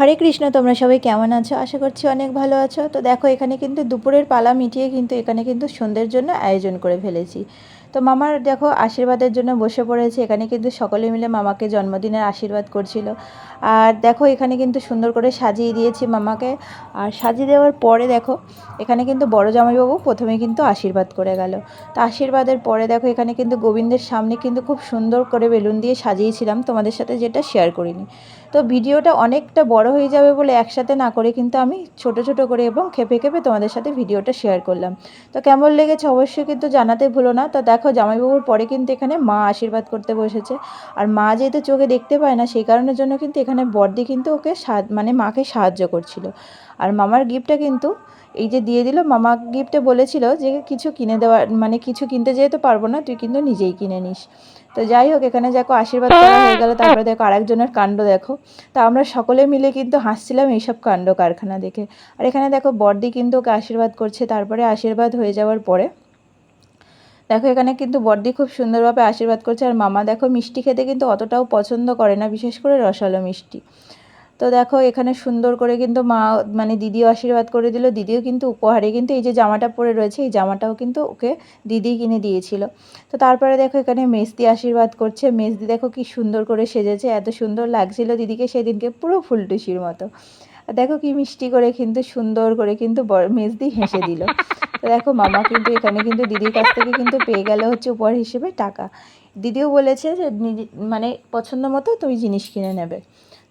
হরে কৃষ্ণ, তোমরা সবাই কেমন আছো? আশা করছি অনেক ভালো আছো। তো দেখো, এখানে কিন্তু দুপুরের পালা মিটিয়ে কিন্তু এখানে কিন্তু সন্ধ্যের জন্য আয়োজন করে ফেলেছি। তো মামার দেখো আশীর্বাদের জন্য বসে পড়েছে। এখানে কিন্তু সকলে মিলে মামাকে জন্মদিনের আশীর্বাদ করছিল। আর দেখো এখানে কিন্তু সুন্দর করে সাজিয়ে দিয়েছি মামাকে। আর সাজিয়ে দেওয়ার পরে দেখো, এখানে কিন্তু বড় জামাইবাবু প্রথমে কিন্তু আশীর্বাদ করে গেল। তো আশীর্বাদের পরে দেখো এখানে কিন্তু গোবিন্দের সামনে কিন্তু খুব সুন্দর করে বেলুন দিয়ে সাজিয়েছিলাম। তোমাদের সাথে যেটা শেয়ার করিনি। তো ভিডিওটা অনেকটা বড় হয়ে যাবে বলে একসাথে না করে কিন্তু আমি ছোট ছোট করে এবং খেপে খেপে তোমাদের সাথে ভিডিওটা শেয়ার করলাম। তো কেমন লেগেছে অবশ্যই কিন্তু জানাতে ভুলো না। তো দেখো জামাইবাবুর পরে কিন্তু এখানে মা আশীর্বাদ করতে বসেছে। আর মা যেহেতু চোখে দেখতে পায় না, সেই কারণের জন্য কিন্তু এখানে বর্দি কিন্তু ওকে মানে মাকে সাহায্য করছিল। আর মামার গিফটটা কিন্তু এই যে দিয়ে দিল, মামা গিফটে বলেছিল যে কিছু কিনে দেওয়ার মানে কিছু কিনতে যেতে পারব না, তুই কিন্তু নিজেই কিনে নিস। তো যাই হোক, এখানে দেখো আশীর্বাদ করা হয়ে গেল, তারপরে দেখো আরেকজনের কাণ্ড দেখো। তা আমরা সকলে মিলে কিন্তু হাসছিলাম এইসব কাণ্ড কারখানা দেখে। আর এখানে দেখো বর্দি কিন্তু ওকে আশীর্বাদ করছে, তারপরে আশীর্বাদ হয়ে যাওয়ার পরে দেখো, এখানে কিন্তু বর্দি খুব সুন্দরভাবে আশীর্বাদ করছে। আর মামা দেখো, মিষ্টি খেতে কিন্তু অতটাও পছন্দ করে না, বিশেষ করে রসালো মিষ্টি। তো দেখো, এখানে সুন্দর করে কিন্তু মা মানে দিদিও আশীর্বাদ করে দিল। দিদিও কিন্তু উপহারে কিন্তু এই যে জামাটা পরে রয়েছে, এই জামাটাও কিন্তু ওকে দিদি কিনে দিয়েছিল। তো তারপরে দেখো, এখানে মেজদি আশীর্বাদ করছে। মেজদি দেখো কি সুন্দর করে সেজেছে, এত সুন্দর লাগছিল দিদিকে সেদিনকে পুরো ফুলটুসির মতো। দেখো কি মিষ্টি করে কিন্তু সুন্দর করে কিন্তু মেজদি হেসে দিল। দেখো মামা কিন্তু এখানে কিন্তু দিদির কাছ থেকে কিন্তু পেয়ে গেল হচ্ছে উপহার হিসেবে টাকা। দিদিও বলেছে যে মানে পছন্দ মতো তুমি জিনিস কিনে নেবে।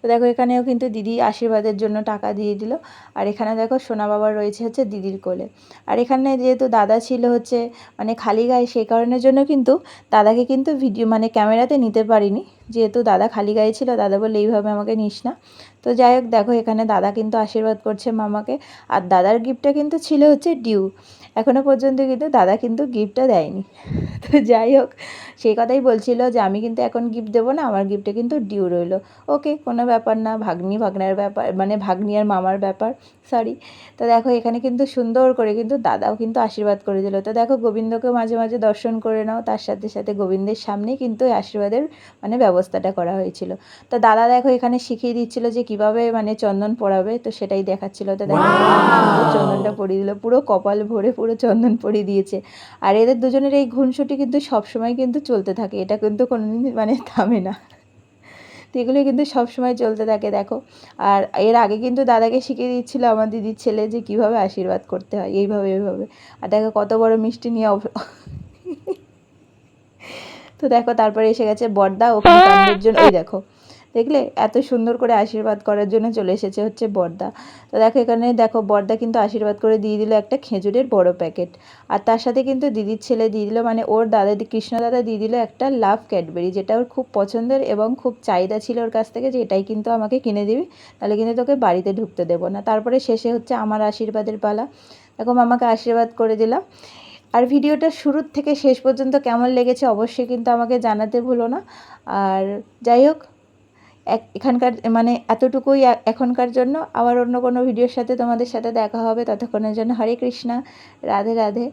তো দেখো এখানেও কিন্তু দিদি আশীর্বাদের জন্য টাকা দিয়ে দিল। আর এখানে দেখো সোনা বাবা রয়েছে হচ্ছে দিদির কোলে। আর এখানে যেহেতু দাদা ছিল হচ্ছে মানে খালি গায়ে সেই কারণের জন্য কিন্তু দাদাকে কিন্তু ভিডিও মানে ক্যামেরাতে নিতে পারিনি। যেহেতু দাদা খালি গায়ে ছিল, দাদা বললে, এইভাবে আমাকে নিস না। তো যাই হোক, দেখো এখানে দাদা কিন্তু আশীর্বাদ করছে মামাকে। আর দাদার গিফটটা কিন্তু ছিল হচ্ছে ডিউ এখনও পর্যন্ত কিন্তু দাদা কিন্তু গিফটটা দেয়নি। তো যাই হোক, সেই কথাই বলছিল যে আমি কিন্তু এখন গিফট দেবো না, আমার গিফটে কিন্তু ডিউ রইল। ওকে কোনো ব্যাপার না, ভাগ্নি ভাগনার ব্যাপার মানে ভাগ্নি আর মামার ব্যাপার সরি তো দেখো এখানে কিন্তু সুন্দর করে কিন্তু দাদাও কিন্তু আশীর্বাদ করে দিল। তো দেখো গোবিন্দকে মাঝে মাঝে দর্শন করে নাও, তার সাথে সাথে গোবিন্দের সামনেই কিন্তু আশীর্বাদের মানে ব্যবস্থাটা করা হয়েছিল। তো দাদা দেখো এখানে শিখিয়ে দিচ্ছিল যে কীভাবে মানে চন্দন পড়াবে তো সেটাই দেখাচ্ছিল। তো দেখো চন্দনটা পরিয়ে দিল পুরো কপাল ভরে পুরো চন্দন পরিয়ে দিয়েছে। আর এদের দুজনের এই ঘুনসুটি কিন্তু সবসময় কিন্তু চলতে থাকে এটা কিন্তু কোনোদিন মানে থামে না। তো এগুলো কিন্তু সবসময় চলতে থাকে দেখো। আর এর আগে কিন্তু দাদাকে শিখিয়ে দিচ্ছিল আমার দিদির ছেলে যে কীভাবে আশীর্বাদ করতে হয় এইভাবে এইভাবে। আর দেখো কত বড় মিষ্টি নিয়ে তো দেখো তারপরে এসে গেছে বর্দা ওখানে জন্য এই দেখো। দেখলে এত সুন্দর করে আশীর্বাদ করার জন্য চলে এসেছে হচ্ছে বর্দা। তো দেখো এখানে দেখো বর্দা কিন্তু আশীর্বাদ করে দিয়ে দিল একটা খেজুরের বড় প্যাকেট আর তার সাথে কিন্তু দিদির ছেলে দিয়ে দিল মানে ওর দাদা কৃষ্ণ দাদা দিয়ে দিল একটা লাভ ক্যাডবেরি যেটা ওর খুব পছন্দের এবং খুব চাহিদা ছিল ওর কাছ থেকে যে এটাই কিন্তু আমাকে কিনে দিবি, তাহলে কিন্তু তোকে বাড়িতে ঢুকতে দেবো না। তারপরে শেষে হচ্ছে আমার আশীর্বাদের পালা। এখন আমাকে আশীর্বাদ করে দিলাম। আর ভিডিওটা শুরুর থেকে শেষ পর্যন্ত কেমন লেগেছে অবশ্যই কিন্তু আমাকে জানাতে ভুলো না। আর যাই হোক এক এখানকার মানে এতটুকুই এখনকার জন্য। আবার অন্য কোনো ভিডিওর সাথে তোমাদের সাথে দেখা হবে। ততক্ষণের জন্য হরে কৃষ্ণা, রাধে রাধে।